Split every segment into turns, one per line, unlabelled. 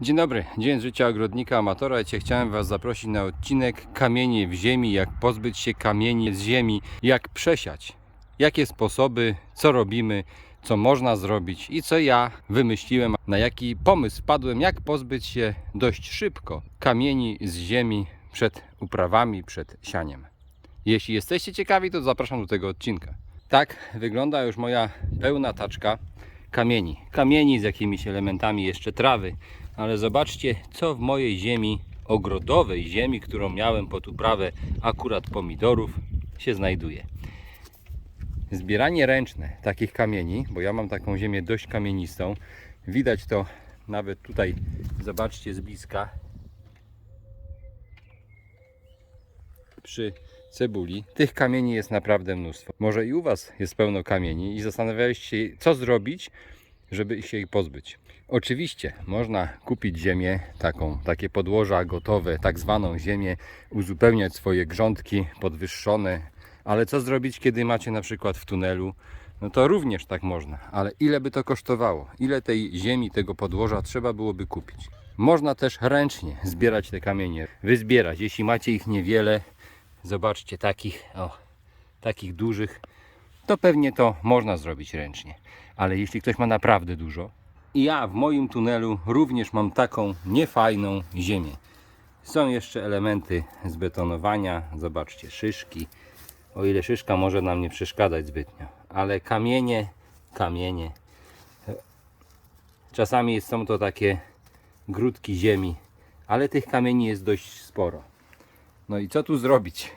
Dzień dobry, dzień życia ogrodnika amatora. Chciałem Was zaprosić na odcinek Kamienie w ziemi, jak pozbyć się kamieni z ziemi, jak przesiać, jakie sposoby, co robimy, co można zrobić i co ja wymyśliłem, na jaki pomysł wpadłem, jak pozbyć się dość szybko kamieni z ziemi przed uprawami, przed sianiem. Jeśli jesteście ciekawi, to zapraszam do tego odcinka. Tak wygląda już moja pełna taczka kamieni. Kamieni z jakimiś elementami jeszcze trawy. Ale zobaczcie, co w mojej ziemi, ogrodowej ziemi, którą miałem pod uprawę akurat pomidorów, się znajduje. Zbieranie ręczne takich kamieni, bo ja mam taką ziemię dość kamienistą. Widać to nawet tutaj, zobaczcie z bliska. Przy cebuli. Tych kamieni jest naprawdę mnóstwo. Może i u Was jest pełno kamieni i zastanawialiście się, co zrobić, żeby się ich pozbyć. Oczywiście można kupić ziemię taką, takie podłoża gotowe, tak zwaną ziemię, uzupełniać swoje grządki podwyższone, ale co zrobić, kiedy macie na przykład w tunelu? No to również tak można, ale ile by to kosztowało? Ile tej ziemi, tego podłoża trzeba byłoby kupić? Można też ręcznie zbierać te kamienie, wyzbierać, jeśli macie ich niewiele, zobaczcie takich, o, takich dużych, to pewnie to można zrobić ręcznie. Ale jeśli ktoś ma naprawdę dużo, i ja w moim tunelu również mam taką niefajną ziemię. Są jeszcze elementy zbetonowania, zobaczcie, szyszki. O ile szyszka może nam nie przeszkadzać zbytnio, ale kamienie, kamienie. Czasami są to takie grudki ziemi, ale tych kamieni jest dość sporo. No i co tu zrobić?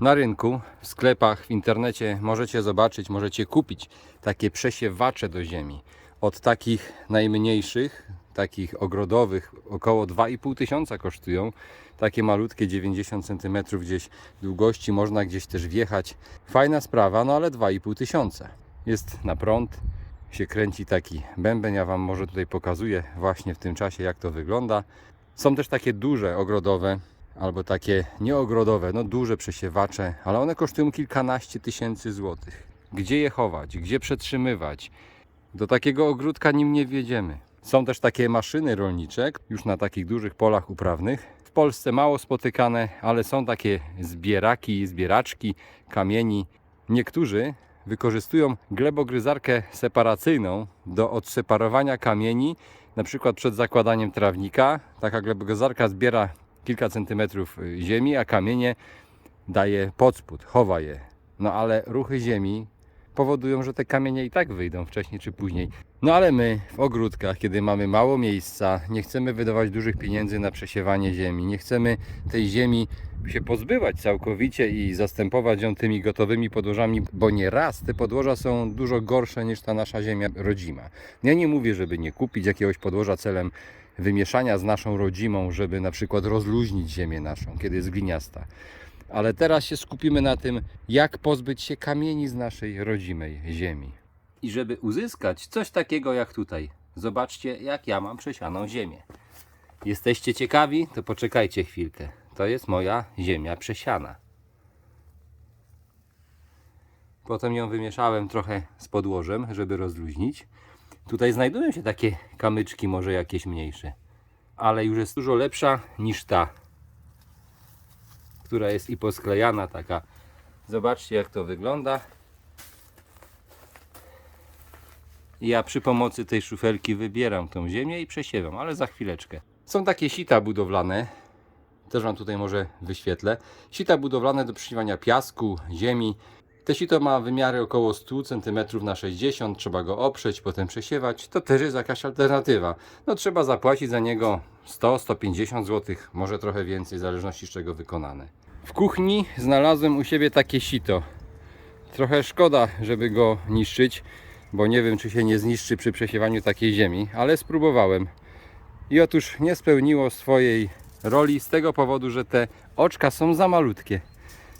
Na rynku, w sklepach, w internecie możecie zobaczyć, możecie kupić takie przesiewacze do ziemi. Od takich najmniejszych, takich ogrodowych, około 2,5 tysiąca kosztują. Takie malutkie 90 cm gdzieś długości, można gdzieś też wjechać. Fajna sprawa, no ale 2,5 tysiąca. Jest na prąd, się kręci taki bęben. Ja Wam może tutaj pokazuję właśnie w tym czasie, jak to wygląda. Są też takie duże ogrodowe, albo takie nieogrodowe, no duże przesiewacze, ale one kosztują kilkanaście tysięcy złotych. Gdzie je chować, gdzie przetrzymywać? Do takiego ogródka nim nie wjedziemy. Są też takie maszyny rolnicze, już na takich dużych polach uprawnych. W Polsce mało spotykane, ale są takie zbieraki, zbieraczki kamieni. Niektórzy wykorzystują glebogryzarkę separacyjną do odseparowania kamieni, na przykład przed zakładaniem trawnika. Taka glebogryzarka zbiera kilka centymetrów ziemi, a kamienie daje pod spód, chowa je. No ale ruchy ziemi powodują, że te kamienie i tak wyjdą wcześniej czy później. No ale my w ogródkach, kiedy mamy mało miejsca, nie chcemy wydawać dużych pieniędzy na przesiewanie ziemi, nie chcemy tej ziemi się pozbywać całkowicie i zastępować ją tymi gotowymi podłożami, bo nieraz te podłoża są dużo gorsze niż ta nasza ziemia rodzima. Ja nie mówię, żeby nie kupić jakiegoś podłoża celem wymieszania z naszą rodzimą, żeby na przykład rozluźnić ziemię naszą, kiedy jest gliniasta. Ale teraz się skupimy na tym, jak pozbyć się kamieni z naszej rodzimej ziemi. I żeby uzyskać coś takiego jak tutaj, zobaczcie, jak ja mam przesianą ziemię. Jesteście ciekawi? To poczekajcie chwilkę. To jest moja ziemia przesiana. Potem ją wymieszałem trochę z podłożem, żeby rozluźnić. Tutaj znajdują się takie kamyczki, może jakieś mniejsze, ale już jest dużo lepsza niż ta, która jest i posklejana taka. Zobaczcie jak to wygląda. Ja przy pomocy tej szufelki wybieram tą ziemię i przesiewam, ale za chwileczkę. Są takie sita budowlane, też Wam tutaj może wyświetlę. Sita budowlane do przesiewania piasku, ziemi. Te sito ma wymiary około 100 cm na 60 trzeba go oprzeć, potem przesiewać. To też jest jakaś alternatywa. No trzeba zapłacić za niego 100-150 zł, może trochę więcej, w zależności z czego wykonane. W kuchni znalazłem u siebie takie sito. Trochę szkoda, żeby go niszczyć, bo nie wiem czy się nie zniszczy przy przesiewaniu takiej ziemi, ale spróbowałem. I otóż nie spełniło swojej roli z tego powodu, że te oczka są za malutkie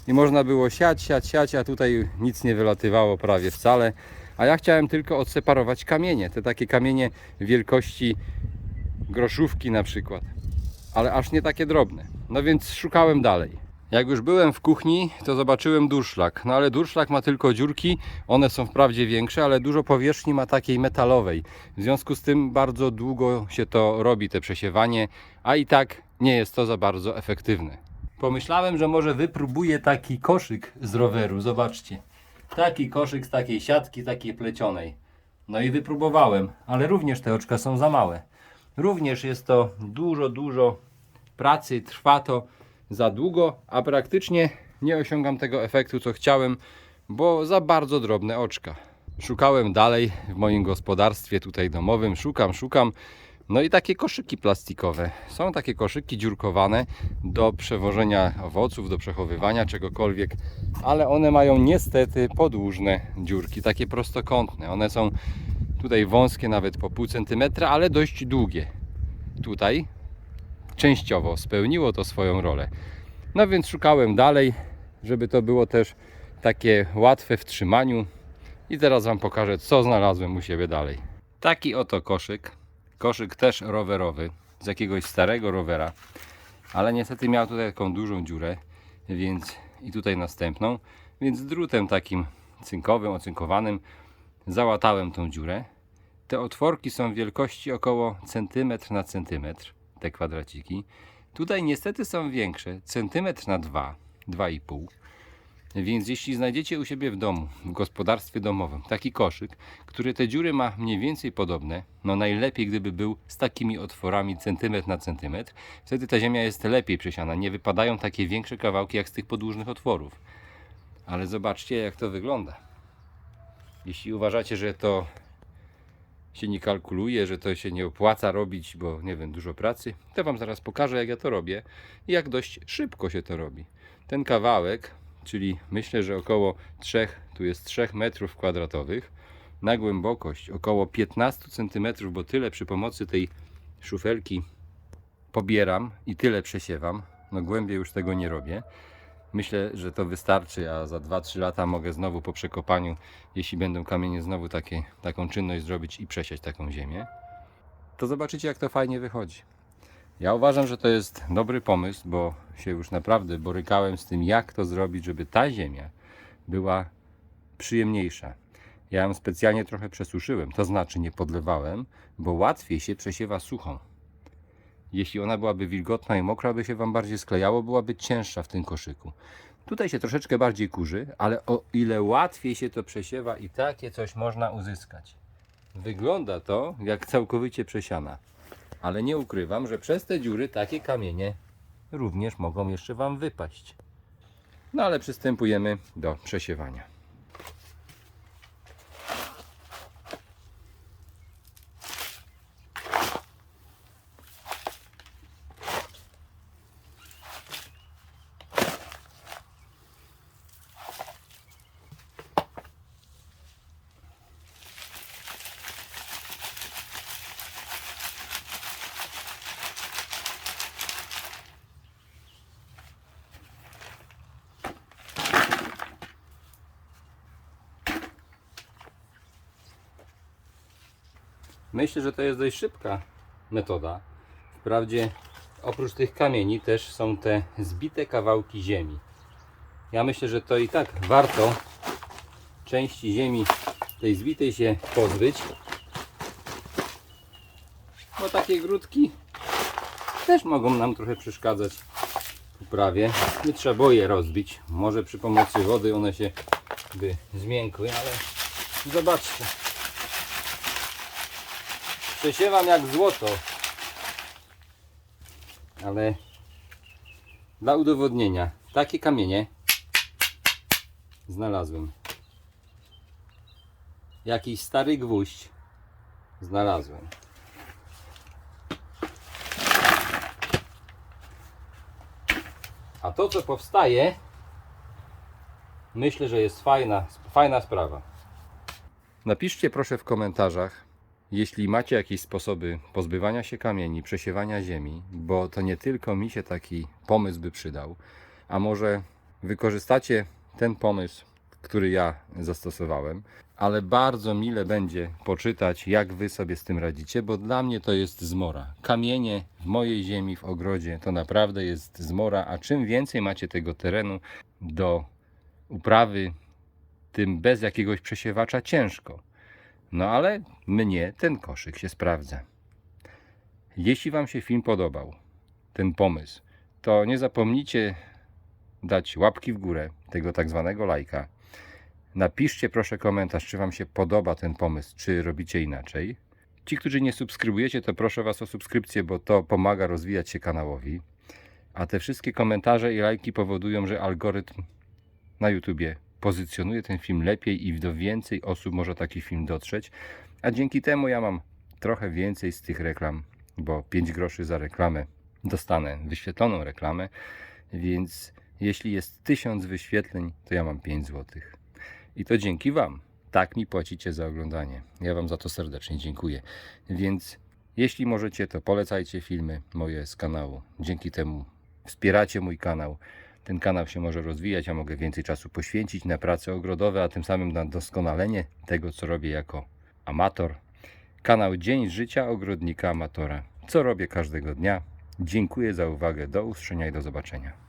i można było siać, siać, siać, a tutaj nic nie wylatywało prawie wcale. A ja chciałem tylko odseparować kamienie, te takie kamienie wielkości groszówki na przykład, ale aż nie takie drobne. No więc szukałem dalej. Jak już byłem w kuchni, to zobaczyłem durszlak. No ale durszlak ma tylko dziurki, one są wprawdzie większe, ale dużo powierzchni ma takiej metalowej. W związku z tym bardzo długo się to robi, te przesiewanie, a i tak nie jest to za bardzo efektywne. Pomyślałem, że może wypróbuję taki koszyk z roweru, zobaczcie. Taki koszyk z takiej siatki, takiej plecionej. No i wypróbowałem, ale również te oczka są za małe. Również jest to dużo, dużo pracy, trwa to za długo, a praktycznie nie osiągam tego efektu, co chciałem, bo za bardzo drobne oczka. Szukałem dalej w moim gospodarstwie tutaj domowym, szukam, szukam. No i takie koszyki plastikowe. Są takie koszyki dziurkowane do przewożenia owoców, do przechowywania czegokolwiek, ale one mają niestety podłużne dziurki, takie prostokątne. One są tutaj wąskie nawet po pół centymetra, ale dość długie. Tutaj częściowo spełniło to swoją rolę. No więc szukałem dalej, żeby to było też takie łatwe w trzymaniu. I teraz Wam pokażę, co znalazłem u siebie dalej. Taki oto koszyk. Koszyk też rowerowy, z jakiegoś starego rowera. Ale niestety miał tutaj taką dużą dziurę, więc i tutaj następną. Więc drutem takim cynkowym, ocynkowanym załatałem tą dziurę. Te otworki są wielkości około centymetr na centymetr, te kwadraciki. Tutaj niestety są większe, centymetr na 2, 2,5. Więc jeśli znajdziecie u siebie w domu, w gospodarstwie domowym, taki koszyk, który te dziury ma mniej więcej podobne, no najlepiej gdyby był z takimi otworami centymetr na centymetr, wtedy ta ziemia jest lepiej przesiana, nie wypadają takie większe kawałki jak z tych podłużnych otworów. Ale zobaczcie jak to wygląda. Jeśli uważacie, że to się nie kalkuluje, że to się nie opłaca robić, bo nie wiem, dużo pracy, to Wam zaraz pokażę, jak ja to robię i jak dość szybko się to robi. Ten kawałek, czyli myślę, że około 3, tu jest 3 metrów kwadratowych, na głębokość około 15 cm, bo tyle przy pomocy tej szufelki pobieram i tyle przesiewam. No głębiej już tego nie robię. Myślę, że to wystarczy, a za 2-3 lata mogę znowu po przekopaniu, jeśli będą kamienie znowu takie, taką czynność zrobić i przesiać taką ziemię, to zobaczycie jak to fajnie wychodzi. Ja uważam, że to jest dobry pomysł, bo się już naprawdę borykałem z tym, jak to zrobić, żeby ta ziemia była przyjemniejsza. Ja ją specjalnie trochę przesuszyłem, to znaczy nie podlewałem, bo łatwiej się przesiewa suchą. Jeśli ona byłaby wilgotna i mokra, by się Wam bardziej sklejało, byłaby cięższa w tym koszyku. Tutaj się troszeczkę bardziej kurzy, ale o ile łatwiej się to przesiewa i takie coś można uzyskać. Wygląda to jak całkowicie przesiana. Ale nie ukrywam, że przez te dziury takie kamienie również mogą jeszcze Wam wypaść. No ale przystępujemy do przesiewania. Myślę, że to jest dość szybka metoda. Wprawdzie oprócz tych kamieni też są te zbite kawałki ziemi. Ja myślę, że to i tak warto części ziemi tej zbitej się pozbyć. Bo takie grudki też mogą nam trochę przeszkadzać w uprawie. Nie trzeba je rozbić. Może przy pomocy wody one się by zmiękły, ale zobaczcie. Przesiewam jak złoto. Ale dla udowodnienia takie kamienie znalazłem. Jakiś stary gwóźdź znalazłem. A to co powstaje myślę, że jest fajna, fajna sprawa. Napiszcie proszę w komentarzach, jeśli macie jakieś sposoby pozbywania się kamieni, przesiewania ziemi, bo to nie tylko mi się taki pomysł by przydał, a może wykorzystacie ten pomysł, który ja zastosowałem, ale bardzo mile będzie poczytać, jak wy sobie z tym radzicie, bo dla mnie to jest zmora. Kamienie w mojej ziemi, w ogrodzie, to naprawdę jest zmora, a czym więcej macie tego terenu do uprawy, tym bez jakiegoś przesiewacza ciężko. No ale mnie ten koszyk się sprawdza. Jeśli Wam się film podobał, ten pomysł, to nie zapomnijcie dać łapki w górę, tego tak zwanego lajka. Napiszcie proszę komentarz, czy Wam się podoba ten pomysł, czy robicie inaczej. Ci, którzy nie subskrybujecie, to proszę Was o subskrypcję, bo to pomaga rozwijać się kanałowi. A te wszystkie komentarze i lajki powodują, że algorytm na YouTubie pozycjonuje ten film lepiej i do więcej osób może taki film dotrzeć. A dzięki temu ja mam trochę więcej z tych reklam, bo 5 groszy za reklamę dostanę wyświetloną reklamę, więc jeśli jest 1000 wyświetleń, to ja mam 5 złotych. I to dzięki Wam. Tak mi płacicie za oglądanie. Ja Wam za to serdecznie dziękuję. Więc jeśli możecie, to polecajcie filmy moje z kanału. Dzięki temu wspieracie mój kanał. Ten kanał się może rozwijać, a mogę więcej czasu poświęcić na prace ogrodowe, a tym samym na doskonalenie tego, co robię jako amator. Kanał Dzień Życia Ogrodnika Amatora. Co robię każdego dnia. Dziękuję za uwagę. Do usłyszenia i do zobaczenia.